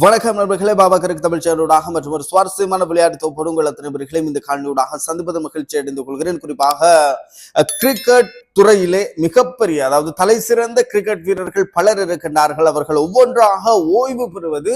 வணக்கம் நண்பர்களே பாபா கருக்கு தமிழ் சேனலூடாக மற்றும் ஒரு சுவாரஸ்யமான விளையாட்டு தொகுப்போடு உங்கள் அத்தனை பேர்களையும் இந்த காலனியூடாக சந்திப்பது மகிழ்ச்சி அடைந்து கொள்கிறேன். குறிப்பாக கிரிக்கெட் துறையிலே மிகப்பெரிய அதாவது தலை சிறந்த கிரிக்கெட் வீரர்கள் பலர் இருக்கின்றார்கள். அவர்கள் ஒவ்வொன்றாக ஓய்வு பெறுவது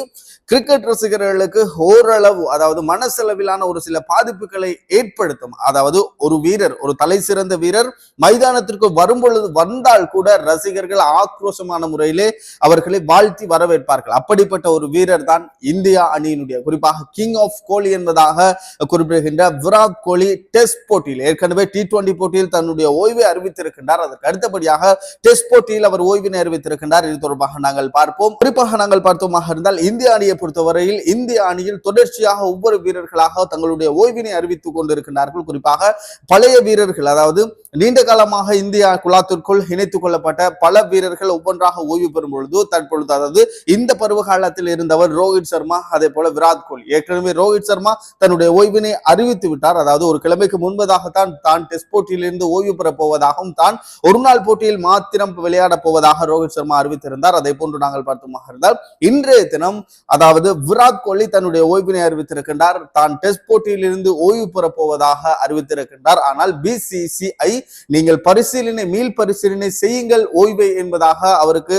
கிரிக்கெட் ரசிகர்களுக்கு ஓரளவு அதாவது மனசளவிலான ஒரு சில பாதிப்புகளை ஏற்படுத்தும். அதாவது ஒரு வீரர் ஒரு தலை சிறந்த வீரர் மைதானத்திற்கு வரும் பொழுது வந்தால் கூட ரசிகர்கள் ஆக்ரோஷமான முறையிலே அவர்களை வாழ்த்தி வரவேற்பார்கள். அப்படிப்பட்ட ஒரு வீரர் தான் இந்தியா அணியினுடைய குறிப்பாக கிங் ஆஃப் கோலி என்பதாக குறிப்பிடுகின்ற விராட் கோலி டெஸ்ட் போட்டியில் ஏற்கனவே டி டுவெண்டி போட்டியில் தன்னுடைய ஓய்வை அறிவித்திருக்கின்றார் அதற்கு அடுத்தபடியாக டெஸ்ட் போட்டியில் அவர் ஓய்வினை அறிவித்திருக்கின்றார். இது தொடர்பாக நாங்கள் பார்ப்போம். குறிப்பாக நாங்கள் பார்த்தோமாக இருந்தால் இந்திய அணியை பொறுத்தவரையில் இந்திய அணியில் தொடர்ச்சியாக ஒவ்வொரு வீரர்களாக தங்களுடைய ஓய்வினை அறிவித்துக் கொண்டிருக்கின்றார்கள். குறிப்பாக பழைய வீரர்கள் அதாவது நீண்ட காலமாக இந்தியா குலாத்திற்குள் இணைத்துக் கொள்ளப்பட்ட பல வீரர்கள் ஒவ்வொன்றாக ஓய்வு பெறும் பொழுது தற்பொழுது அதாவது இந்த பருவ காலத்தில் இருந்தவர் ரோஹித் சர்மா அதே போல விராட் கோலி. ஏற்கனவே ரோஹித் சர்மா தன்னுடைய ஓய்வினை அறிவித்து விட்டார். அதாவது ஒரு கிழமைக்கு முன்பதாகத்தான் தான் டெஸ்ட் போட்டியிலிருந்து ஓய்வு பெறப் போவதாகவும் தான் ஒரு நாள் போட்டியில் மாத்திரம் விளையாடப் போவதாக ரோஹித் சர்மா அறிவித்திருந்தார். அதை போன்று நாங்கள் பார்த்தோமாக இருந்தால் இன்றைய தினம் அதாவது விராட் கோலி தன்னுடைய ஓய்வினை அறிவித்திருக்கின்றார். தான் டெஸ்ட் போட்டியிலிருந்து ஓய்வு பெறப் போவதாக அறிவித்திருக்கின்றார். ஆனால் பிசிசிஐ நீங்கள் பரிசீலனை மீள் பரிசீலனை செய்யுங்கள். ஓய்வை என்பதாக அவருக்கு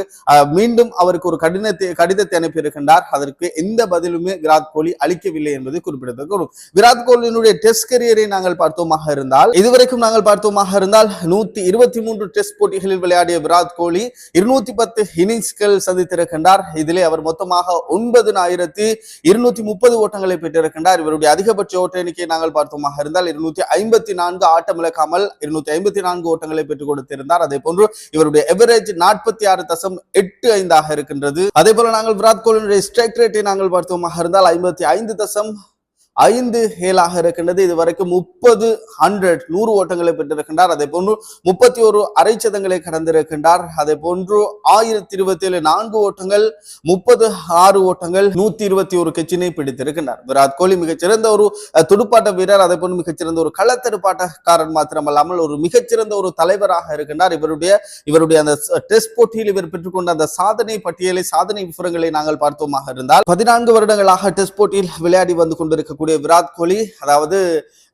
மீண்டும் அவருக்கு ஒரு கடிதத்தை கடிதத்தை அனுப்பியிருக்கின்றார். அதற்கு எந்த பதிலுமே விராட் கோலி அளிக்கவில்லை என்பது குறிப்பிடத்தக்க விராட் கோலியினுடைய டெஸ்ட் கரியரை நாங்கள் பார்த்தோமாக இருந்தால் இதுவரைக்கும் நாங்கள் பார்த்தோமாக இருந்தால் நூத்தி இருபத்தி மூன்று டெஸ்ட் போட்டிகளில் விளையாடிய விராட் கோலி இருநூத்தி பத்து இன்னிங்ஸ்கள் சந்தித்திருக்கின்றார். இதிலே அவர் மொத்தமாக ஒன்பது ஆயிரத்தி இருநூத்தி முப்பது ஓட்டங்களை பெற்றிருக்கின்றார். இவருடைய அதிகபட்ச ஓட்ட எண்ணிக்கையை நாங்கள் பார்த்தோமாக இருந்தால் இருநூத்தி ஐம்பத்தி நான்கு ஆட்டம் இழக்காமல் இருநூத்தி ஐம்பத்தி நான்கு ஓட்டங்களை பெற்றுக் கொடுத்திருந்தார். அதே போன்று இவருடைய எவரேஜ் நாற்பத்தி ஆறு தசம் எட்டு ஐந்தாக இருக்கின்றது. அதே போல நாங்கள் விராட் கோலியுடைய ஸ்ட்ரைக் ரேட்டை நாங்கள் பார்த்தோமாக இருந்தால் ஐம்பத்தி ஐந்து தசம் ஐந்து ஏழாக இருக்கின்றது. இதுவரைக்கும் முப்பது ஹண்ட்ரட் நூறு ஓட்டங்களை பெற்றிருக்கின்றார். அதே போன்று முப்பத்தி ஒரு அரைச்சதங்களை கடந்திருக்கின்றார். அதே போன்று ஆயிரத்தி இருபத்தி ஏழு நான்கு ஓட்டங்கள் முப்பது ஆறு ஓட்டங்கள் நூத்தி இருபத்தி ஒரு கட்சினை பிடித்திருக்கின்றார். விராட் கோலி மிகச்சிறந்த ஒரு துடுப்பாட்ட வீரர் அதே போன்று மிகச்சிறந்த ஒரு களத்தடுப்பாட்டக்காரன் மாத்திரமல்லாமல் ஒரு மிகச்சிறந்த ஒரு தலைவராக இருக்கின்றார். இவருடைய இவருடைய அந்த டெஸ்ட் போட்டியில் இவர் பெற்றுக்கொண்ட அந்த சாதனை பட்டியலை சாதனை விவரங்களை நாங்கள் பார்த்தோமாக இருந்தால் பதினான்கு வருடங்களாக டெஸ்ட் போட்டியில் விளையாடி வந்து கொண்டிருக்கக்கூடிய விராட் கோலி அதாவது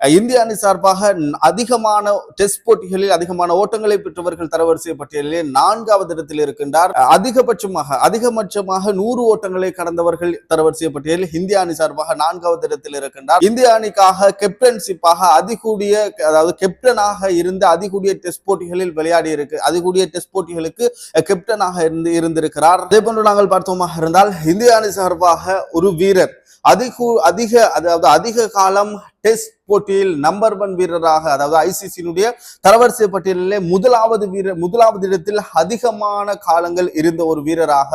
இந்திய அணி சார்பாக அதிகமான டெஸ்ட் போட்டிகளில் அதிகமான ஓட்டங்களை பெற்றவர்கள் தரவரிசை பட்டியலிலே நான்காவது இடத்தில் இருக்கின்றார். அதிகபட்சமாக அதிகபட்சமாக நூறு ஓட்டங்களை கடந்தவர்கள் தரவரிசை பட்டியலில் இந்திய அணி சார்பாக நான்காவது இடத்தில் இருக்கின்றார். இந்திய அணிக்காக கேப்டன்ஷிப்பாக அதிகூடிய அதாவது கேப்டனாக இருந்து அதிகூடிய டெஸ்ட் போட்டிகளில் விளையாடி இருக்கு அதிகூடிய டெஸ்ட் போட்டிகளுக்கு கெப்டனாக கேப்டனாக இருந்து இருந்திருக்கிறார். அதே போன்று நாங்கள் பார்த்தோமாக இருந்தால் இந்திய அணி சார்பாக ஒரு வீரர் அதிக அதிக அதாவது அதிக காலம் டெஸ்ட் போட்டியில் நம்பர் ஒன் வீரராக அதாவது ஐசிசியினுடைய தரவரிசை பட்டியலிலே முதலாவது வீரர் முதலாவது இடத்தில் அதிகமான காலங்கள் இருந்த ஒரு வீரராக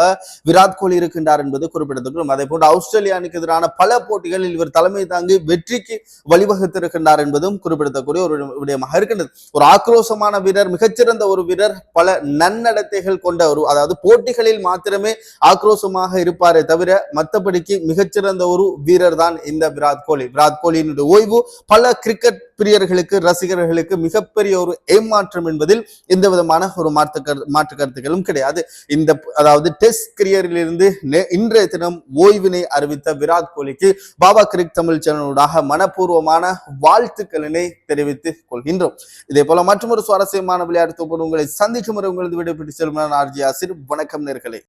விராட் கோலி இருக்கின்றார் என்பது குறிப்பிடத்தக்கது. அதே போன்று ஆஸ்திரேலியா அணிக்கு எதிரான பல போட்டிகளில் இவர் தலைமை தாங்கி வெற்றிக்கு வழிவகுத்திருக்கின்றார் என்பதும் குறிப்பிடத்தக்கூடிய ஒரு விடயமாக இருக்கின்றது. ஒரு ஆக்ரோஷமான வீரர் மிகச்சிறந்த ஒரு வீரர் பல நன்னடத்தைகள் கொண்ட ஒரு அதாவது போட்டிகளில் மாத்திரமே ஆக்ரோஷமாக இருப்பாரே தவிர மற்றபடிக்கு மிகச்சிறந்த ஒரு வீரர் தான் இந்த விராட் கோலி. விராட் கோலியினுடைய ஓய்வு பல கிரிக்கெட் பிரியர்களுக்கு ரசிகர்களுக்கு மிகப்பெரிய ஒரு ஏமாற்றம் என்பதில் எந்த விதமான ஒரு மாற்று கரு மாற்று கருத்துக்களும் கிடையாது. இந்த அதாவது டெஸ்ட் கிரியரிலிருந்து இன்றைய தினம் ஓய்வினை அறிவித்த விராட் கோலிக்கு பாபா கிரிக் தமிழ் சேனலூடாக மனப்பூர்வமான வாழ்த்துக்களினை தெரிவித்துக் கொள்கின்றோம். இதே போல மற்றொரு சுவாரஸ்யமான விளையாட்டு உங்களை சந்திக்கும் வரை உங்களது விடைபெற்று செல்வன் ஆர்ஜி ஆசிர் வணக்கம் நேர்களே.